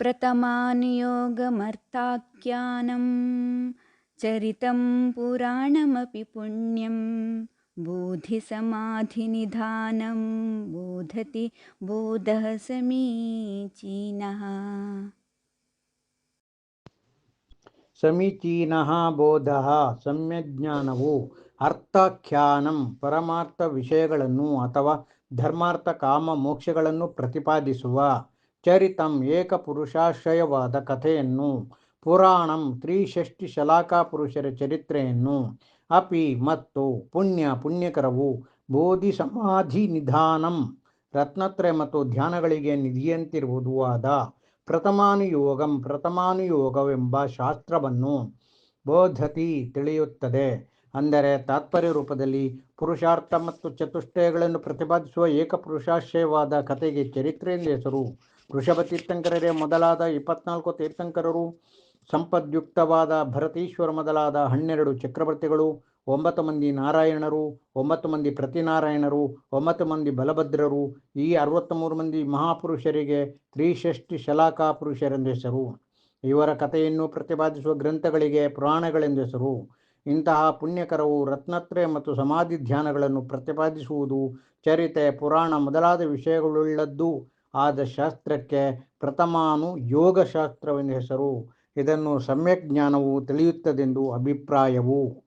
प्रथमानुयोगमर्थाख्यानं चरितं पुराणमपि पुण्यं बोधिसमाधिनिधानं बोधति बोधः समीचीनः ಸಮೀಚೀನಃ ಬೋಧ ಸಮ್ಯಜ್ಞಾನವು ಅರ್ಥಾಖ್ಯಾನಂ ಪರಮಾರ್ಥ ವಿಷಯಗಳನ್ನು ಅಥವಾ ಧರ್ಮಾರ್ಥ ಕಾಮ ಮೋಕ್ಷಗಳನ್ನು ಪ್ರತಿಪಾದಿಸುವ ಚರಿತಂ ಏಕಪುರುಷಾಶ್ರಯವಾದ ಕಥೆಯನ್ನು, ಪುರಾಣಂ ತ್ರಿಷಷ್ಟಿ ಶಲಾಕಾ ಪುರುಷರ ಚರಿತ್ರೆಯನ್ನು, ಅಪಿ ಮತ್ತು ಪುಣ್ಯ ಪುಣ್ಯಕರವು ಬೋಧಿ ಸಮಾಧಿ ನಿಧಾನಂ, ರತ್ನತ್ರಯ ಮತ್ತು ಧ್ಯಾನಗಳಿಗೆ ನಿಧಿಯಂತಿರುವುದು ಆದ ಪ್ರಥಮಾನುಯೋಗಂ ಪ್ರಥಮಾನುಯೋಗವೆಂಬ ಶಾಸ್ತ್ರವನ್ನು ಬೋಧತಿ ತಿಳಿಯುತ್ತದೆ. ಅಂದರೆ ತಾತ್ಪರ್ಯ ರೂಪದಲ್ಲಿ ಪುರುಷಾರ್ಥ ಮತ್ತು ಚತುಷ್ಟಯಗಳನ್ನು ಪ್ರತಿಪಾದಿಸುವ ಏಕಪುರುಷಾಶ್ರಯವಾದ ಕಥೆಗೆ ಚರಿತ್ರೆ ಎಂದು ಹೆಸರು. ವೃಷಭ ತೀರ್ಥಂಕರರೇ ಮೊದಲಾದ ಇಪ್ಪತ್ನಾಲ್ಕು ತೀರ್ಥಂಕರರು, ಸಂಪದ್ಯುಕ್ತವಾದ ಭರತೀಶ್ವರ ಮೊದಲಾದ ಹನ್ನೆರಡು ಚಕ್ರವರ್ತಿಗಳು, ಒಂಬತ್ತು ಮಂದಿ ನಾರಾಯಣರು, ಒಂಬತ್ತು ಮಂದಿ ಪ್ರತಿನಾರಾಯಣರು, ಒಂಬತ್ತು ಮಂದಿ ಬಲಭದ್ರರು, ಈ ಅರವತ್ತ್ಮೂರು ಮಂದಿ ಮಹಾಪುರುಷರಿಗೆ ತ್ರಿಷಷ್ಟಿ ಶಲಾಕಾ ಪುರುಷರೆಂದು ಹೆಸರು. ಇವರ ಕಥೆಯನ್ನು ಪ್ರತಿಪಾದಿಸುವ ಗ್ರಂಥಗಳಿಗೆ ಪುರಾಣಗಳೆಂದು ಹೆಸರು. ಇಂತಹ ಪುಣ್ಯಕರವು ರತ್ನತ್ರಯ ಮತ್ತು ಸಮಾಧಿ ಧ್ಯಾನಗಳನ್ನು ಪ್ರತಿಪಾದಿಸುವುದು ಚರಿತೆ, ಪುರಾಣ ಮೊದಲಾದ ವಿಷಯಗಳುಳ್ಳದ್ದು. ಆದ ಶಾಸ್ತ್ರಕ್ಕೆ ಪ್ರಥಮಾನು ಯೋಗಶಾಸ್ತ್ರವೆಂದು ಹೆಸರು. ಇದನ್ನು ಸಮ್ಯಕ್ ಜ್ಞಾನವು ತಿಳಿಯುತ್ತದೆಂದು ಅಭಿಪ್ರಾಯವು.